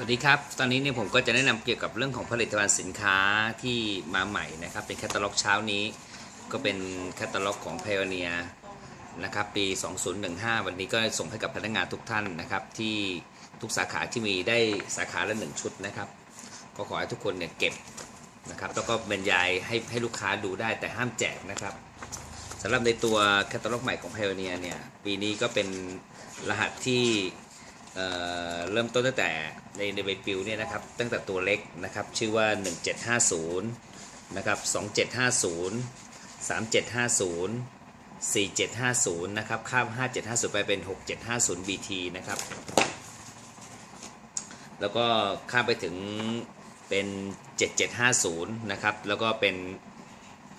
สวัสดีครับ ตอนนี้เนี่ยผมก็จะแนะนำเกี่ยวกับเรื่องของผลิตภัณฑ์สินค้าที่มาใหม่นะครับ เป็นแคตตาล็อกเช้านี้ ก็เป็นแคตตาล็อกของ p i o n e e r นะครับ ปี 2015 วันนี้ก็ส่งให้กับพนักงานทุกท่านนะครับ ที่ทุกสาขาที่มีได้สาขาละหนึ่งชุดนะครับ ก็ขอให้ทุกคนเนี่ยเก็บนะครับ แล้วก็บรรยายให้ให้ลูกค้าดูได้แต่ห้ามแจกนะครับสำหรับในตัวแคตตาล็อกใหม่ของ p i o n e e r เนี่ย ปีนี้ก็เป็นรหัสที่ เเริ่มต้นตั้งแต่ในในใบปลิวเนี่ยนะครับตั้งแต่ตัวเล็กนะครับชื่อว่า 1750นะครับ2750 3750 4750นะครับข้าม 5750 ไปเป็น 6750 BT นะครับแล้วก็ข้ามไปถึงเป็น 7750นะครับแล้วก็เป็น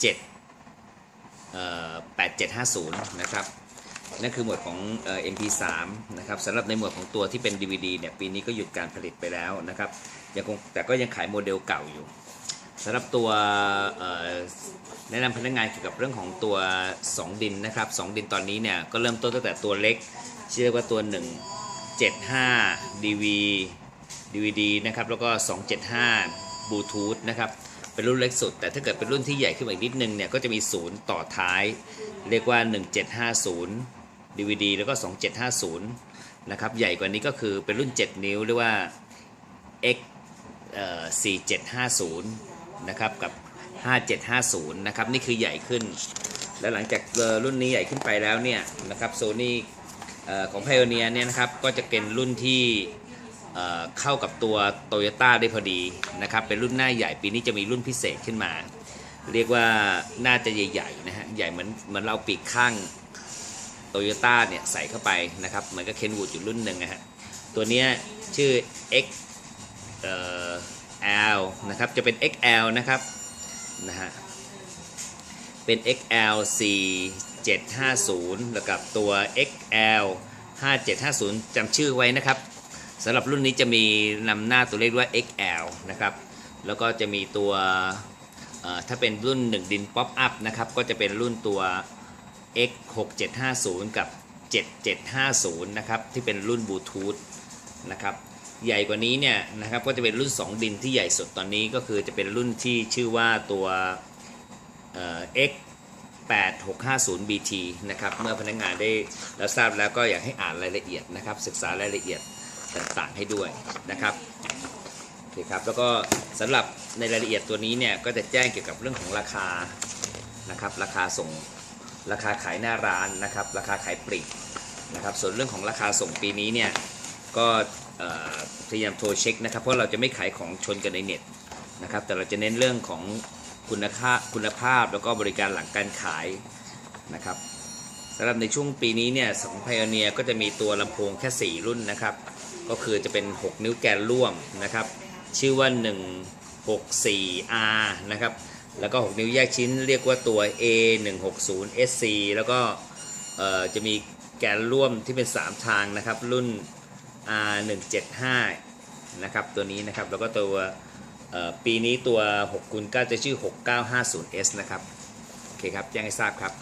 7 8750นะครับ นั่นคือหมวดของเอ่อ MP3 นะครับสำหรับในหมวดของตัวที่เป็น DVD เนี่ยปีนี้ก็หยุดการผลิตไปแล้วนะครับยังคงแต่ก็ยังขายโมเดลเก่าอยู่สำหรับตัวแนะนำพนักงานเกี่ยวกับเรื่องของตัว 2 ดินนะครับ 2 ดินตอนนี้เนี่ยก็เริ่มต้นตั้งแต่ตัวเล็กชื่อเรียกว่าตัว 175 DV DVD นะครับแล้วก็ 275บลูทูธนะครับเป็นรุ่นเล็กสุด แต่ถ้าเกิดเป็นรุ่นที่ใหญ่ขึ้นอีกนิดนึงเนี่ยก็จะมีศูนย์ต่อท้าย เรียกว่า 1750 DVD แล้วก็ 2750 นะครับ ใหญ่กว่านี้ก็คือเป็นรุ่น 7 นิ้วเรียกว่า X เอ่อ4750 นะครับ กับ 5750 นะครับ นี่คือใหญ่ขึ้น แล้วหลังจากรุ่นนี้ใหญ่ขึ้นไปแล้วเนี่ยนะครับโซนี่ของ Pioneer เนี่ยนะครับ ก็จะเป็นรุ่นที่เเข้ากับตัว Toyota ได้พอดีนะครับ เป็นรุ่นหน้าใหญ่ปีนี้จะมีรุ่นพิเศษขึ้นมา เรียกว่าน่าจะใหญ่ๆนะฮะ ใหญ่เหมือนเหมือนเราปีกข้าง โตโยต้าเนี่ยใส่เข้าไปนะครับเหมือนกับเคนวูดอยู่รุ่นหนึ่งนะฮะตัวนี้ชื่อ X เอ่อ L นะครับจะเป็น XL นะครับนะฮะเป็น XL 4750 แล้วกับตัว XL 5750จำชื่อไว้นะครับสำหรับรุ่นนี้จะมีนำหน้าตัวเลขว่า XL นะครับแล้วก็จะมีตัวถ้าเป็นรุ่น 1 ดินป๊อปอัพนะครับก็จะเป็นรุ่นตัว X 6 7 5 0 กับ 7750 นะครับ ที่เป็นรุ่นบลูทูธนะครับ ใหญ่กว่านี้เนี่ยนะครับก็จะเป็นรุ่น 2 ดินที่ใหญ่สุดตอนนี้ก็คือจะเป็นรุ่นที่ชื่อว่าตัวเอ่อ X 8650 BT นะครับ เมื่อพนักงานได้รับทราบแล้วก็อยากให้อ่านรายละเอียดนะครับ ศึกษารายละเอียดต่างๆให้ด้วยนะครับโอเคครับแล้วก็สำหรับในรายละเอียดตัวนี้เนี่ยก็จะแจ้งเกี่ยวกับเรื่องของราคานะครับราคาส่ง ราคาขายหน้าร้านนะครับ ราคาขายปลีกนะครับ ส่วนเรื่องของราคาส่งปีนี้เนี่ยก็พยายามโทรเช็คนะครับ เพราะเราจะไม่ขายของชนกันในเน็ตนะครับ แต่เราจะเน้นเรื่องของคุณค่าคุณภาพแล้วก็บริการหลังการขายนะครับสำหรับในช่วงปีนี้เนี่ยของพ i o n e e r ก็จะมีตัวลำโพงแค่ 4 รุ่นนะครับ ก็คือจะเป็น 6 นิ้วแกนร่วมนะครับ ชื่อว่า 164R นะครับ แล้วก็ 6 นิ้วแยกชิ้นเรียกว่าตัว A 160 SC แล้วก็จะมีแกนร่วมที่เป็น 3 ทางนะครับ รุ่น R 175 นะครับ ตัวนี้นะครับ แล้วก็ตัวปีนี้ตัว6คูณ9จะชื่อ 6950S นะครับ โอเคครับ แจ้งให้ทราบครับ